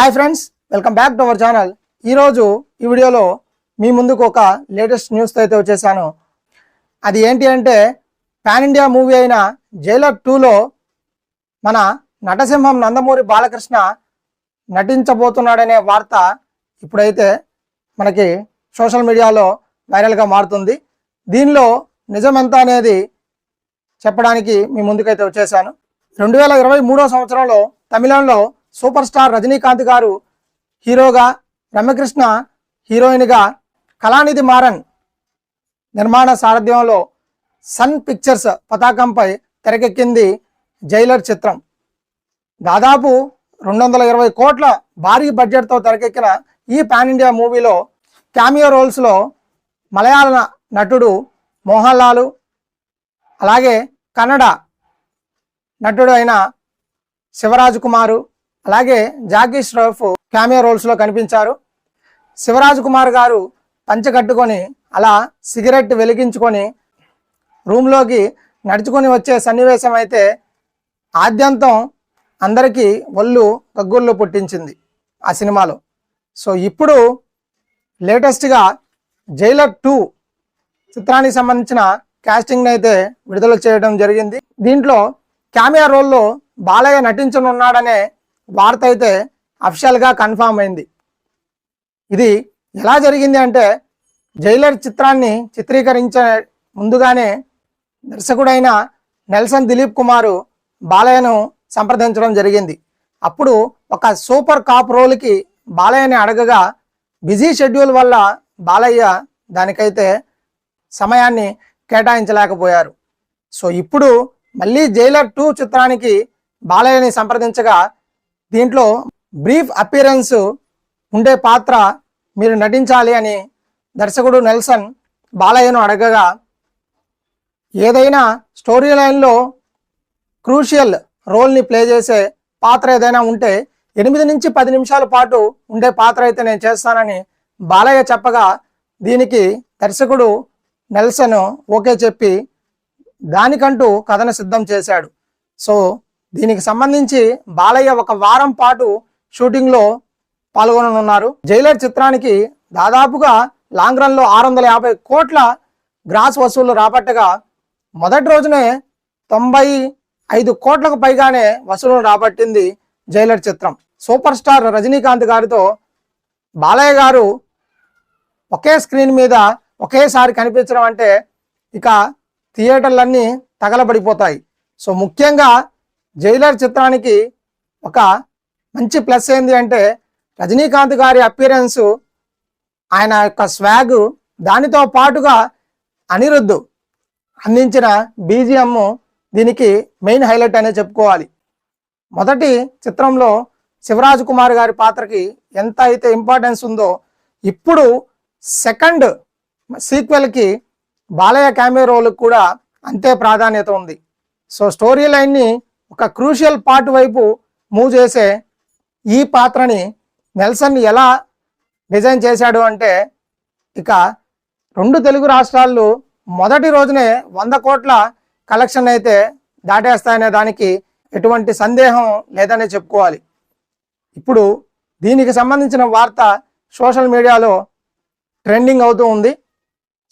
Hi friends welcome back to our channel ఈరోజు ఈ వీడియోలో మీ ముందుకు ఒక లేటెస్ట్ న్యూస్తో అయితే వచ్చేసాను. అది ఏంటి అంటే పాన్ ఇండియా మూవీ అయిన జైలర్ టూలో మన నటసింహం నందమూరి బాలకృష్ణ నటించబోతున్నాడనే వార్త ఇప్పుడైతే మనకి సోషల్ మీడియాలో వైరల్గా మారుతుంది. దీనిలో నిజమెంత అనేది చెప్పడానికి మీ ముందుకైతే వచ్చేసాను. రెండు వేల ఇరవై మూడో సంవత్సరంలో తమిళంలో సూపర్ స్టార్ రజనీకాంత్ గారు హీరోగా రమ్యకృష్ణ హీరోయిన్గా కళానిధి మారన్ నిర్మాణ సారథ్యంలో సన్ పిక్చర్స్ పతాకంపై తెరకెక్కింది జైలర్ చిత్రం. దాదాపు రెండు వందల ఇరవై కోట్ల భారీ బడ్జెట్తో తెరకెక్కిన ఈ పాన్ ఇండియా మూవీలో క్యామియో రోల్స్లో మలయాళ నటుడు మోహన్ లాలు అలాగే కన్నడ నటుడు అయిన శివరాజ్ కుమారు అలాగే జాకీ ష్రాఫ్ క్యామియో రోల్స్లో కనిపించారు. శివరాజ్ కుమార్ గారు పంచె కట్టుకొని అలా సిగరెట్ వెలిగించుకొని రూమ్లోకి నడుచుకొని వచ్చే సన్నివేశం అయితే ఆద్యంతం అందరికీ ఒళ్ళు గగ్గుర్లు పుట్టించింది ఆ సినిమాలో. సో ఇప్పుడు లేటెస్ట్గా జైలర్ టూ చిత్రానికి సంబంధించిన కాస్టింగ్ అయితే విడుదల చేయడం జరిగింది. దీంట్లో క్యామియా రోల్లో బాలయ్య నటించనున్నాడనే వార్త అయితే అఫిషియల్గా కన్ఫామ్ అయింది. ఇది ఎలా జరిగింది అంటే జైలర్ చిత్రాన్ని చిత్రీకరించే ముందుగానే దర్శకుడైన నెల్సన్ దిలీప్ కుమారు బాలయ్యను సంప్రదించడం జరిగింది. అప్పుడు ఒక సూపర్ కాప్ రోల్కి బాలయ్యని అడగగా బిజీ షెడ్యూల్ వల్ల బాలయ్య దానికైతే సమయాన్ని కేటాయించలేకపోయారు. సో ఇప్పుడు మళ్ళీ జైలర్ టూ చిత్రానికి బాలయ్యని సంప్రదించగా దీంట్లో బ్రీఫ్ అపీరెన్స్ ఉండే పాత్ర మీరు నటించాలి అని దర్శకుడు నెల్సన్ బాలయ్యను అడగగా ఏదైనా స్టోరీ లైన్లో క్రూషియల్ రోల్ని ప్లే చేసే పాత్ర ఏదైనా ఉంటే ఎనిమిది నుంచి పది నిమిషాల పాటు ఉండే పాత్ర అయితే నేను చేస్తానని బాలయ్య చెప్పగా దీనికి దర్శకుడు నెల్సన్ ఓకే చెప్పి దానికంటూ కథను సిద్ధం చేశాడు. సో దీనికి సంబంధించి బాలయ్య ఒక వారం పాటు షూటింగ్లో పాల్గొననున్నారు. జైలర్ చిత్రానికి దాదాపుగా లాంగ్ రన్లో ఆరు వందల యాభై కోట్ల గ్రాస్ వసూళ్ళు రాబట్టగా మొదటి రోజునే తొంభై ఐదు కోట్లకు పైగానే వసూలు రాబట్టింది జైలర్ చిత్రం. సూపర్ స్టార్ రజనీకాంత్ గారితో బాలయ్య గారు ఒకే స్క్రీన్ మీద ఒకేసారి కనిపించడం అంటే ఇక థియేటర్లన్నీ తగలబడిపోతాయి. సో ముఖ్యంగా జైలర్ చిత్రానికి ఒక మంచి ప్లస్ ఏంది అంటే రజనీకాంత్ గారి అపీరెన్స్ ఆయన యొక్క స్వాగ్ దానితో పాటుగా అనిరుద్ధు అందించిన బీజిఎం దీనికి మెయిన్ హైలైట్ అనే చెప్పుకోవాలి. మొదటి చిత్రంలో శివరాజ్ కుమార్ గారి పాత్రకి ఎంత అయితే ఇంపార్టెన్స్ ఉందో ఇప్పుడు సెకండ్ సీక్వెల్కి బాలయ్య క్యామియో కూడా అంతే ప్రాధాన్యత ఉంది. సో స్టోరీ లైన్ని ఒక క్రూషియల్ పార్ట్ వైపు మూవ్ చేసే ఈ పాత్రని నెల్సన్ ఎలా డిజైన్ చేశాడు అంటే ఇక రెండు తెలుగు రాష్ట్రాలు మొదటి రోజునే వంద కోట్ల కలెక్షన్ అయితే దాటేస్తాయనే దానికి ఎటువంటి సందేహం లేదనే చెప్పుకోవాలి. ఇప్పుడు దీనికి సంబంధించిన వార్త సోషల్ మీడియాలో ట్రెండింగ్ అవుతూ ఉంది.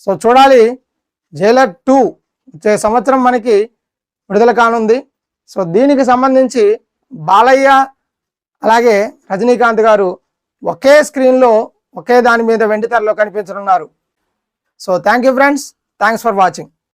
సో చూడాలి జైలర్ టూ వచ్చే సంవత్సరం మనకి విడుదల కానుంది. సో దీనికి సంబంధించి బాలయ్య అలాగే రజనీకాంత్ గారు ఒకే స్క్రీన్లో ఒకే దాని మీద వెండితెరలో కనిపించనున్నారు. So thank you friends. Thanks for watching.